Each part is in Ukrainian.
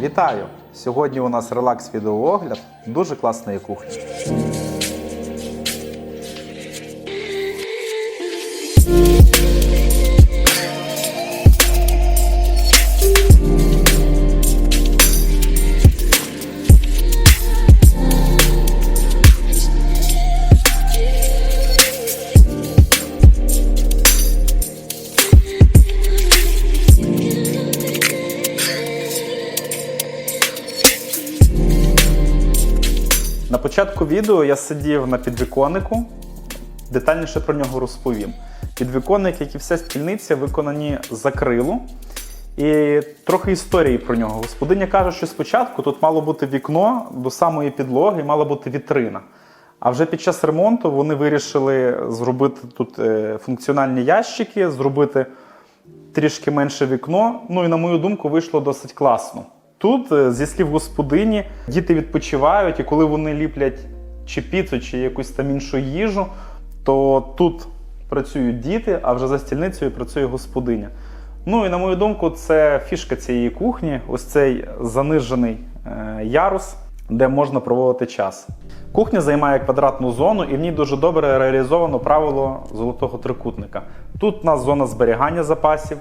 Вітаю! Сьогодні у нас релакс відеоогляд дуже класної кухні. На початку відео я сидів на підвіконнику, детальніше про нього розповім. Підвіконник, як і вся стільниця, виконані з акрилу. І трохи історії про нього. Господиня каже, що спочатку тут мало бути вікно до самої підлоги, мала бути вітрина. А вже під час ремонту вони вирішили зробити тут е, функціональні ящики, зробити трішки менше вікно. Ну і на мою думку, вийшло досить класно. Тут, е, зі слів господині, діти відпочивають, і коли вони ліплять чи піцу, чи якусь там іншу їжу, то тут працюють діти, а вже за стільницею працює господиня. Ну і на мою думку, це фішка цієї кухні, ось цей занижений е, ярус, де можна проводити час. Кухня займає квадратну зону, і в ній дуже добре реалізовано правило золотого трикутника. Тут у нас зона зберігання запасів,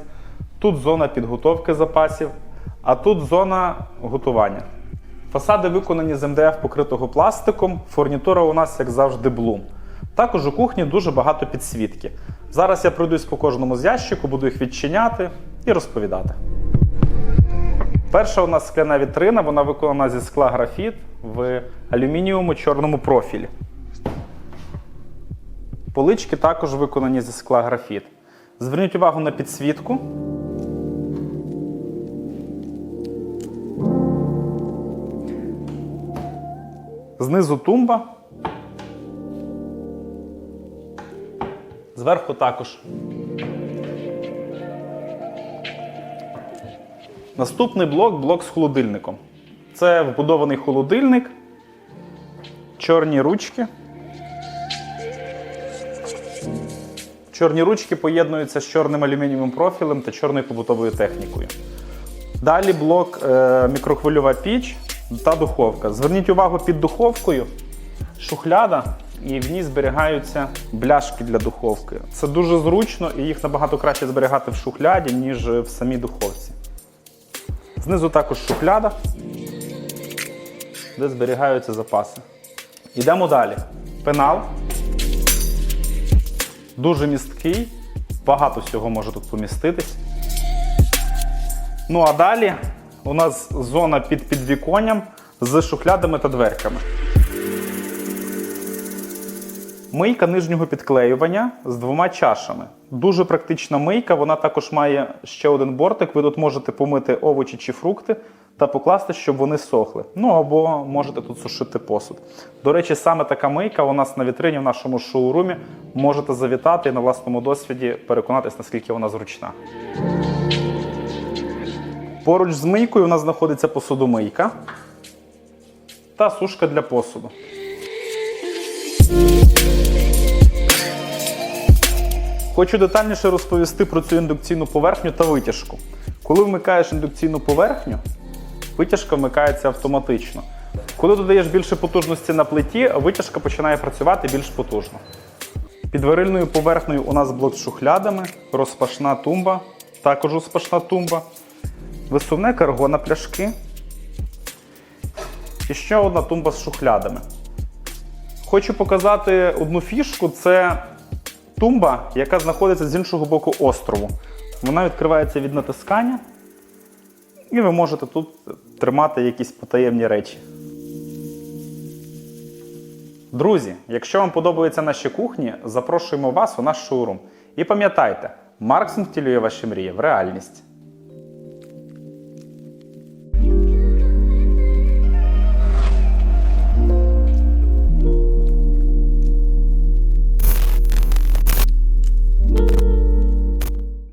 тут зона підготовки запасів, а тут зона готування. Фасади виконані з МДФ покритого пластиком, фурнітура у нас, як завжди, блум. Також у кухні дуже багато підсвітки. Зараз я пройдусь по кожному з ящику, буду їх відчиняти і розповідати. Перша у нас скляна вітрина, вона виконана зі скла графіт в алюмінієвому чорному профілі. Полички також виконані зі скла графіт. Зверніть увагу на підсвітку. Знизу тумба. Зверху також. Наступний блок блок з холодильником. Це вбудований холодильник, чорні ручки. Чорні ручки поєднуються з чорним алюмінієвим профілем та чорною побутовою технікою. Далі блок е, мікрохвильова піч та духовка. Зверніть увагу під духовкою шухляда, і в ній зберігаються бляшки для духовки. Це дуже зручно і їх набагато краще зберігати в шухляді, ніж в самій духовці. Знизу також шухляда, де зберігаються запаси. Йдемо далі. Пенал. Дуже місткий, багато всього може тут поміститись. Ну а далі у нас зона під підвіконням з шухлядами та дверками. Мийка нижнього підклеювання з двома чашами. Дуже практична мийка, вона також має ще один бортик. Ви тут можете помити овочі чи фрукти та покласти, щоб вони сохли. Ну або можете тут сушити посуд. До речі, саме така мийка у нас на вітрині в нашому шоурумі. Можете завітати і на власному досвіді переконатись, наскільки вона зручна. Поруч з мийкою у нас знаходиться посудомийка та сушка для посуду. Хочу детальніше розповісти про цю індукційну поверхню та витяжку. Коли вмикаєш індукційну поверхню, витяжка вмикається автоматично. Коли додаєш більше потужності на плиті, витяжка починає працювати більш потужно. Під варильною поверхнею у нас блок з шухлядами, розпашна тумба, також розпашна тумба, висувне карго на пляшки. І ще одна тумба з шухлядами. Хочу показати одну фішку: це тумба, яка знаходиться з іншого боку острову. Вона відкривається від натискання, і ви можете тут тримати якісь потаємні речі. Друзі, якщо вам подобаються наші кухні, запрошуємо вас у наш шоурум. І пам'ятайте, Марксен втілює ваші мрії в реальність.